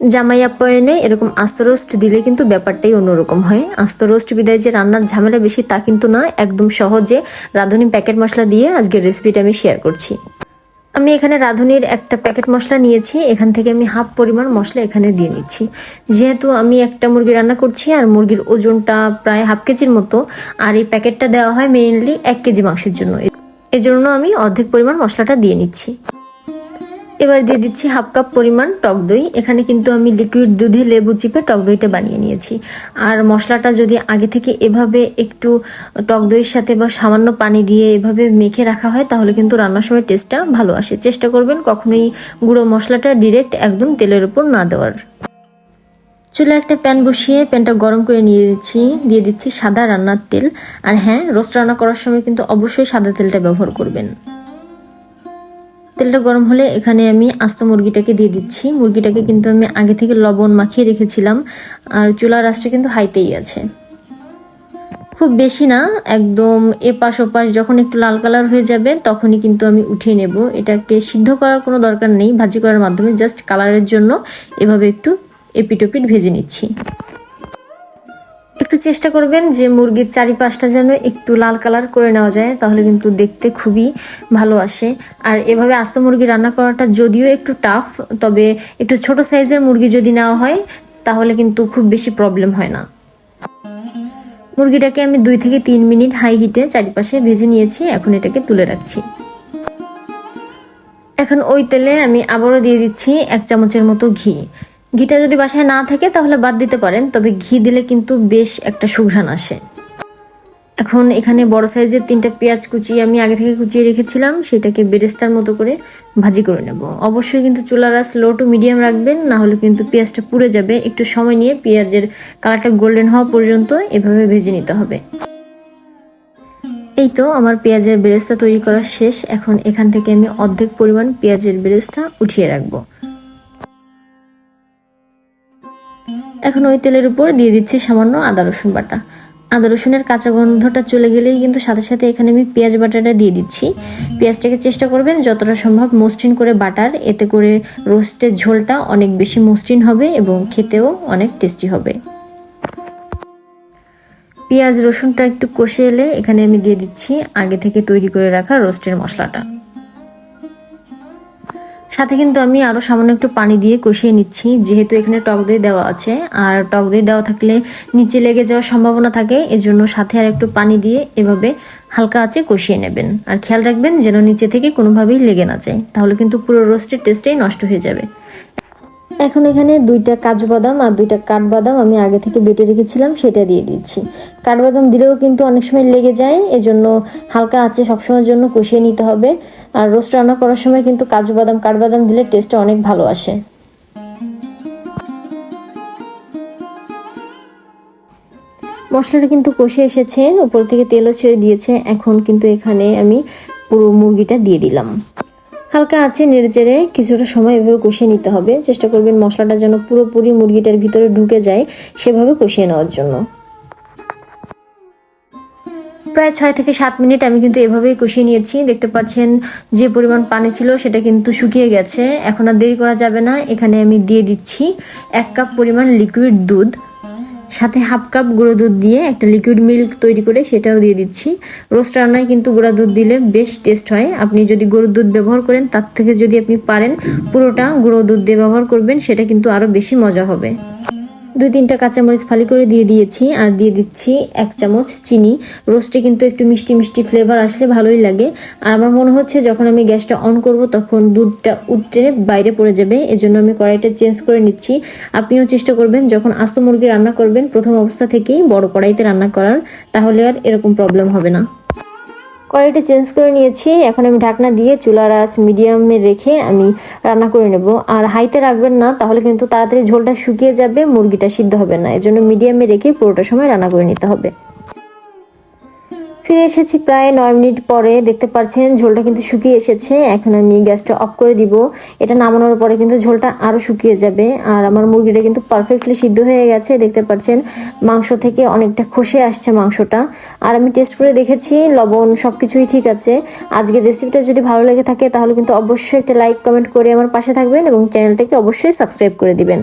জামাই আপ্যায়নে এরকম আস্ত রোস্ট দিলে কিন্তু ব্যাপারটাই অন্যরকম হয়। আস্ত রোস্ট বিদায় যে রান্নার ঝামেলা বেশি তা কিন্তু না একদম সহজে রাঁধুনি প্যাকেট মশলা দিয়ে আজকের রেসিপিটা আমি শেয়ার করছি। আমি এখানে রাঁধুনির একটা প্যাকেট মশলা নিয়েছি, এখান থেকে আমি হাফ পরিমাণ মশলা এখানে দিয়ে নিচ্ছি। যেহেতু আমি একটা মুরগি রান্না করছি, আর মুরগির ওজনটা প্রায় হাফ কেজির মতো, আর এই প্যাকেটটা দেওয়া হয় মেইনলি এক কেজি মাংসের জন্য। এজন্য আমি অর্ধেক পরিমাণ মশলাটা দিয়ে নিচ্ছি। এবার দিয়ে দিচ্ছি হাফ কাপ পরিমাণ টক দই। এখানে কিন্তু আমি লিকুইড দুধে লেবু চিপে টক দইটা বানিয়ে নিয়েছি। আর মশলাটা যদি আগে থেকে এভাবে একটু টক দইয়ের সাথে বা সামান্য পানি দিয়ে এভাবে মেখে রাখা হয়, তাহলে কিন্তু রান্নার সময় টেস্টটা ভালো আসে। চেষ্টা করবেন কখনোই গুঁড়ো মশলাটা ডিরেক্ট একদম তেলের উপর না দেওয়ার। চুলে একটা প্যান বসিয়ে প্যানটা গরম করে নিয়ে দিচ্ছি, দিয়ে দিচ্ছি সাদা রান্নার তেল। আর হ্যাঁ রোস্ট রান্না করার সময় কিন্তু অবশ্যই সাদা তেলটা ব্যবহার করবেন। তেলটা গরম হলে এখানে আমি আস্ত মুরগিটাকে দিয়ে দিচ্ছি। মুরগিটাকে কিন্তু আমি আগে থেকে লবণ মাখিয়ে রেখেছিলাম। আর চুলার আঁচটা কিন্তু হাইতেই আছে। খুব বেশি না, একদম এপাশ ওপাশ যখন একটু লাল কালার হয়ে যাবে তখনই কিন্তু আমি উঠিয়ে নেব। এটাকে সিদ্ধ করার কোনো দরকার নেই, ভাজি করার মাধ্যমে। জাস্ট কালারের জন্য এভাবে একটু এপিটোপিট ভেজে নিচ্ছি। একটু চেষ্টা করবেন যে মুরগির চারিপাশটা যেন একটু লাল কালার করে নেওয়া যায়, তাহলে কিন্তু দেখতে খুবই ভালো আসে। আর এভাবে আস্ত মুরগি রান্না করাটা যদিও একটু টাফ তবে একটু ছোট সাইজের মুরগি যদি নেওয়া হয়, তাহলে কিন্তু খুব বেশি প্রবলেম হয় না। মুরগিটাকে আমি দুই থেকে তিন মিনিট হাই হিটে চারিপাশে ভেজে নিয়েছি, এখন এটাকে তুলে রাখছি। এখন ওই তেলে আমি আবারও দিয়ে দিচ্ছি এক চামচের মতো ঘি। ঘিটা যদি বাসায় না থাকে, তাহলে বাদ দিতে পারেন। তবে ঘি দিলে কিন্তু বেশ একটা সুঘ্রাণ আসে। এখন এখানে বড় সাইজের তিনটা পেঁয়াজ কুচি আমি আগে থেকে কুচিয়ে রেখেছিলাম। সেটাকে বেরেস্তার মতো করে ভাজি করে নেব। অবশ্যই কিন্তু চুলার আঁচ লো টু মিডিয়াম রাখবেন, না হলে কিন্তু পেঁয়াজটা পুড়ে যাবে। একটু সময় নিয়ে পেঁয়াজের কালারটা গোল্ডেন হওয়া পর্যন্ত এভাবে ভেজে নিতে হবে। এই তো আমার পেঁয়াজের বেরেস্তা তৈরি করা শেষ। এখন এখান থেকে আমি অর্ধেক পরিমাণ পেঁয়াজের বেরেস্তা উঠিয়ে রাখব। এখন ওই তেলের উপর দিয়ে দিচ্ছি সামান্য আদা রসুন বাটা। আদা রসুনের কাঁচা গন্ধটা চলে গেলেই কিন্তু সাথে সাথে এখানে আমি পেঁয়াজ বাটাটা দিয়ে দিচ্ছি। পেঁয়াজটাকে চেষ্টা করবেন যতটা সম্ভব মসৃণ করে বাটার, এতে করে রোস্টের ঝোলটা অনেক বেশি মসৃণ হবে এবং খেতেও অনেক টেস্টি হবে। পেঁয়াজ রসুনটা একটু কষে এলে এখানে আমি দিয়ে দিচ্ছি আগে থেকে তৈরি করে রাখা রোস্টের মশলাটা। সাথে কিন্তু আমি আরও সামান্য একটু পানি দিয়ে কষিয়ে নিচ্ছি, যেহেতু এখানে টক দই দেওয়া আছে। আর টক দই দেওয়া থাকলে নিচে লেগে যাওয়ার সম্ভাবনা থাকে, এজন্য সাথে আর একটু পানি দিয়ে এভাবে হালকা আছে কষিয়ে নেবেন। আর খেয়াল রাখবেন যেন নিচে থেকে কোনোভাবেই লেগে না যায়, তাহলে কিন্তু পুরো রোস্টের টেস্টেই নষ্ট হয়ে যাবে। এখন এখানে দুইটা কাজু বাদাম আর দুইটা কাঠবাদাম আমি আগে থেকে বেটে রেখেছিলাম, সেটা দিয়ে দিচ্ছি। কাঠবাদাম দিলেও কিন্তু অনেক সময় লেগে যায়, এজন্য হালকা আছে সবসময়ের জন্য কষিয়ে নিতে হবে। আর রোস্ট রান্না করার সময় কিন্তু কাজু বাদাম কাঠবাদাম দিলে টেস্টটা অনেক ভালো আসে। মশলাটা কিন্তু কষে এসেছে, উপর থেকে তেলও ছেড়ে দিয়েছে, এখন কিন্তু এখানে আমি পুরো মুরগিটা দিয়ে দিলাম। হালকা আছে নেড়ে চেড়ে কিছুটা সময় এভাবে কষিয়ে নিতে হবে। চেষ্টা করবেন মশলাটা যেন পুরোপুরি মুরগিটার ভিতরে ঢুকে যায় সেভাবে কষিয়ে নেওয়ার জন্য। প্রায় ছয় থেকে সাত মিনিট আমি কিন্তু এভাবেই কষিয়ে নিয়েছি। দেখতে পাচ্ছেন যে পরিমাণ পানি ছিল সেটা কিন্তু শুকিয়ে গেছে। এখন আর দেরি করা যাবে না। এখানে আমি দিয়ে দিচ্ছি এক কাপ পরিমাণ লিকুইড দুধ। সাথে হাফ কাপ গুঁড়ো দুধ দিয়ে একটা লিকুইড মিল্ক তৈরি করে সেটাও দিয়ে দিচ্ছি। রোস্ট রান্নায় কিন্তু গুঁড়া দুধ দিলে বেশ টেস্ট হয়। আপনি যদি গরুর দুধ ব্যবহার করেন, তার থেকে যদি আপনি পারেন, পুরোটা গুঁড়ো দুধ দিয়ে ব্যবহার করবেন, সেটা কিন্তু আরও বেশি মজা হবে। দুই তিনটা কাঁচামরিচ ফালি করে দিয়ে দিয়েছি আর দিয়ে দিচ্ছি এক চামচ চিনি। রোস্টে কিন্তু একটু মিষ্টি মিষ্টি ফ্লেভার আসলে ভালোই লাগে। আর আমার মনে হচ্ছে যখন আমি গ্যাসটা অন করব তখন দুধটা উতরে বাইরে পড়ে যাবে। এজন্য আমি কড়াইটা চেঞ্জ করে নিচ্ছি। আপনিও চেষ্টা করবেন যখন আস্ত মুরগি রান্না করবেন, প্রথম অবস্থা থেকেই বড় কড়াইতে রান্না করার, তাহলে আর এরকম প্রবলেম হবে না। কড়াইটা চেঞ্জ করে নিয়েছি। এখন আমি ঢাকনা দিয়ে চুলার আঁচ মিডিয়ামে রেখে আমি রান্না করে নেব। আর হাইতে রাখবেন না, তাহলে কিন্তু তাড়াতাড়ি ঝোলটা শুকিয়ে যাবে, মুরগিটা সিদ্ধ হবে না। এজন্য মিডিয়ামে রেখে পুরোটা সময় রান্না করে নিতে হবে। ফিরে এসেছি প্রায় নয় মিনিট পরে। দেখতে পাচ্ছেন, ঝোলটা কিন্তু শুকিয়ে এসেছে। এখন আমি গ্যাসটা অফ করে দিব। এটা নামানোর পরে কিন্তু ঝোলটা আরও শুকিয়ে যাবে। আর আমার মুরগিটা কিন্তু পারফেক্টলি সিদ্ধ হয়ে গেছে। দেখতে পাচ্ছেন, মাংস থেকে অনেকটা খসে আসছে মাংসটা। আর আমি টেস্ট করে দেখেছি, লবণ সব কিছুই ঠিক আছে। আজকের রেসিপিটা যদি ভালো লেগে থাকে, তাহলে কিন্তু অবশ্যই একটা লাইক, কমেন্ট করে আমার পাশে থাকবেন এবং চ্যানেলটাকে অবশ্যই সাবস্ক্রাইব করে দিবেন।